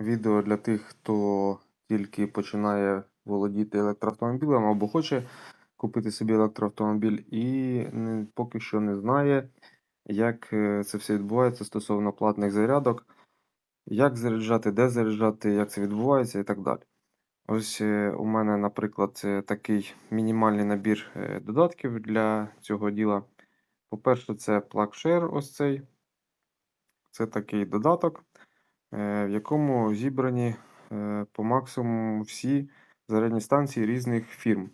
Відео для тих, хто тільки починає володіти електроавтомобілем або хоче купити собі електроавтомобіль і поки що не знає, як е, це все відбувається стосовно платних зарядок, як заряджати, де заряджати, як це відбувається і так далі. Ось е, у мене, наприклад, такий мінімальний набір е, додатків для цього діла. По-перше, це PlugShare ось цей. Це такий додаток, в якому зібрані е, по максимуму всі зарядні станції різних фірм.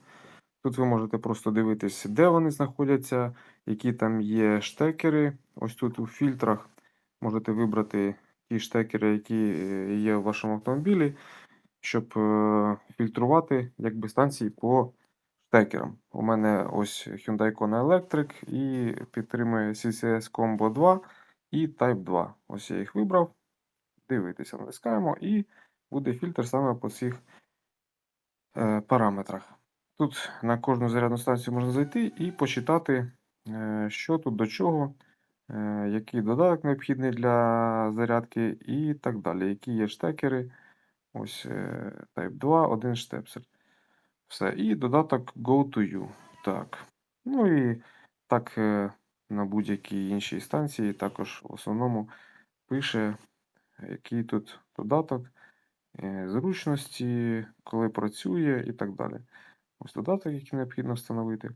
Тут ви можете просто дивитись, де вони знаходяться, які там є штекери. Ось тут у фільтрах можете вибрати ті штекери, які е, є в вашому автомобілі, щоб е, фільтрувати якби, станції по штекерам. У мене ось Hyundai Kona Electric і підтримує CCS Combo 2 і Type 2. Ось я їх вибрав. Дивитися, натискаємо, і буде фільтр саме по цих е, параметрах. Тут на кожну зарядну станцію можна зайти і почитати, е, що тут до чого, е, який додаток необхідний для зарядки і так далі. Які є штекери. Ось е, Type 2, один штепсель. Все. І додаток Go to You. Так. Ну і так е, на будь-якій іншій станції також в основному пише, який тут додаток, е, зручності, коли працює і так далі. Ось додаток, який необхідно встановити.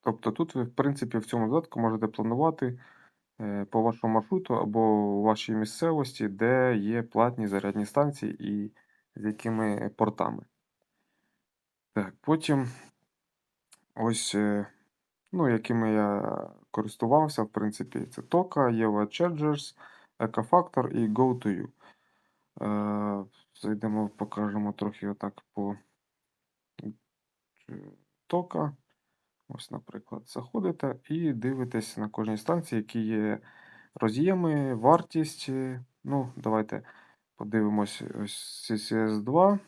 Тобто тут ви, в принципі, в цьому додатку можете планувати е, по вашому маршруту або у вашій місцевості, де є платні зарядні станції і з якими портами. Так, потім ось, е, ну, якими я користувався, в принципі, це Toka, Eva Chargers, Ecofactor і Go2U. Е, Зайдемо, покажемо трохи отак по тока. Ось, наприклад, заходите і дивитесь на кожній станції, які є роз'єми, вартість. Ну, давайте подивимось ось CCS 2.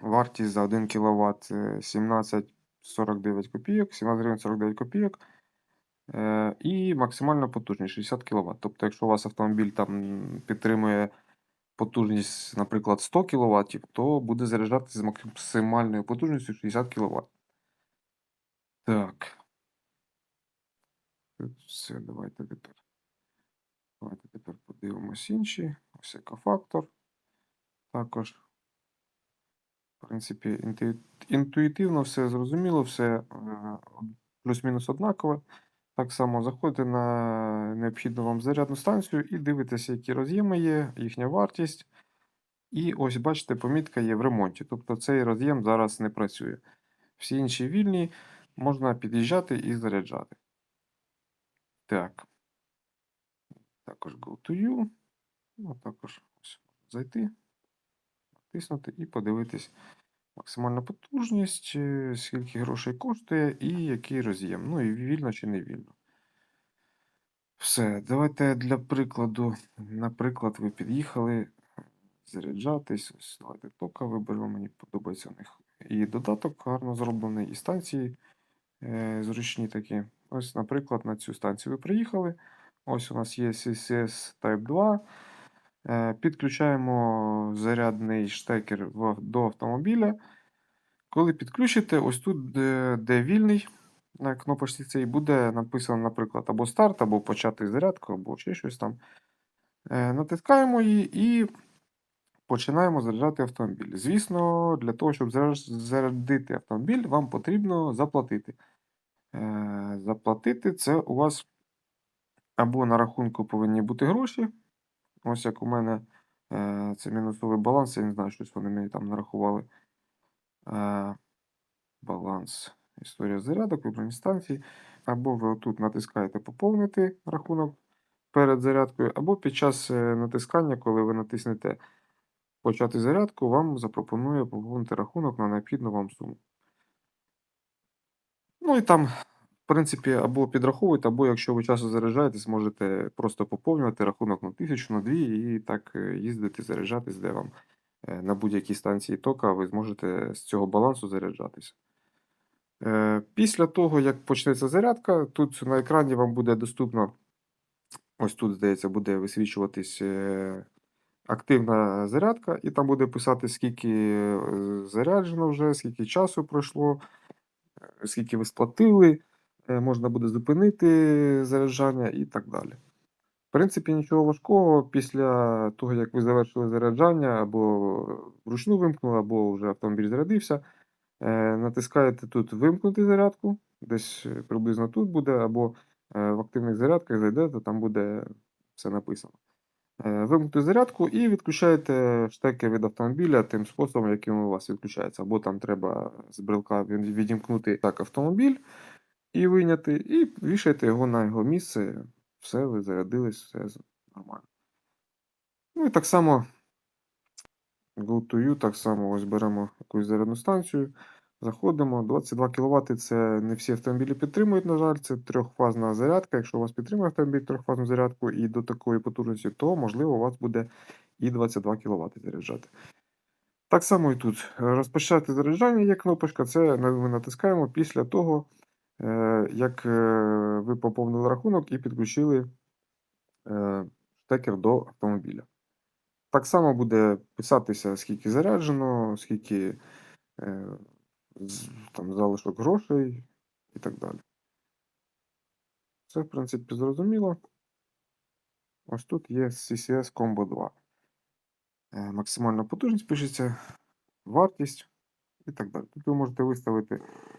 Вартість за 1 кВт 17,49 копійок, 17 гривень 49 копійок. Е, І максимальна потужність 60 кВт. Тобто, якщо у вас автомобіль там підтримує потужність, наприклад, 100 кВт, то буде заряджатися з максимальною потужністю 60 кВт. Так. Все, давайте тепер. Давайте тепер подивимось інші. Ось екофактор. Також. В принципі, інтуїтивно все зрозуміло, все е, плюс-мінус однакове. Так само заходите на необхідну вам зарядну станцію і дивитеся, які роз'єми є, їхня вартість. І ось бачите, помітка є в ремонті. Тобто цей роз'єм зараз не працює. Всі інші вільні можна під'їжджати і заряджати. Так. Також go to you. Ну, також ось зайти, натиснути і подивитись максимальну потужність, е, скільки грошей коштує і який роз'єм. Ну і вільно чи не вільно. Все, давайте для прикладу. Наприклад, ви під'їхали заряджатись. Ось давайте тока виберемо, мені подобається у них. І додаток гарно зроблений, і станції е, зручні такі. Ось, наприклад, на цю станцію ви приїхали. Ось у нас є CCS Type 2. Е, Підключаємо зарядний штекер до автомобіля. Коли підключите, ось тут, де, де вільний на кнопочці цій, буде написано, наприклад, або старт, або почати зарядку, або ще щось там. Е, Натискаємо її і починаємо заряджати автомобіль. Звісно, для того, щоб зарядити автомобіль, вам потрібно заплатити. Е, Заплатити це у вас або на рахунку повинні бути гроші. Ось як у мене е, це мінусовий баланс, я не знаю, щось вони мені там нарахували. Баланс. Історія зарядок, вибрані станції. Або ви тут натискаєте поповнити рахунок перед зарядкою, або під час е, натискання, коли ви натиснете почати зарядку, вам запропонує поповнити рахунок на необхідну вам суму. Ну і там, в принципі, або підраховуєте, або якщо ви часто заряджаєтесь, можете просто поповнювати рахунок на тисячу, на дві, і так е, їздити, заряджатись, де вам на будь-якій станції тока ви зможете з цього балансу заряджатися. Е, Після того, як почнеться зарядка, тут на екрані вам буде доступно, ось тут, здається, буде висвічуватись е, активна зарядка, і там буде писати, скільки е, заряджено вже, скільки часу пройшло, е, скільки ви сплатили, е, можна буде зупинити заряджання і так далі. В принципі, нічого важкого після того, як ви завершили заряджання, або вручну вимкнули, або вже автомобіль зарядився. Е, натискаєте тут вимкнути зарядку, десь е, приблизно тут буде, або е, в активних зарядках зайдете, там буде все написано. Вимкнути зарядку і відключаєте штекер від автомобіля тим способом, яким у вас відключається. Або там треба з брелка відімкнути так автомобіль і вийняти, і вішаєте його на його місце. Все, ви зарядились, все нормально. Ну і так само Go to you, так само ось беремо якусь зарядну станцію, заходимо. 22 кВт це не всі автомобілі підтримують, на жаль, це трьохфазна зарядка. Якщо у вас підтримує автомобіль трьохфазну зарядку і до такої потужності, то можливо у вас буде і 22 кВт заряджати. Так само і тут. Розпочати заряджання є кнопочка, це ми натискаємо після того, як е, ви поповнили рахунок і підключили е, штекер до автомобіля. Так само буде писатися, скільки заряджено, скільки е, там залишок грошей і так далі. Це, в принципі, зрозуміло. Ось тут є CCS Combo 2. Е, Максимальна потужність пишеться, вартість і так далі. Тут ви можете виставити, е,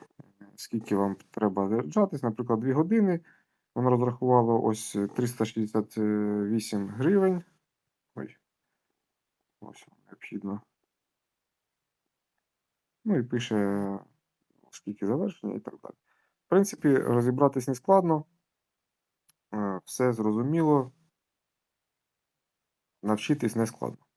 скільки вам треба заряджатись, наприклад, 2 години. Воно розрахувало ось 368 гривень. Ой. Ось вам необхідно. Ну і пише, скільки завершення і так далі. В принципі, розібратись не складно. Е, Все зрозуміло. Навчитись не складно.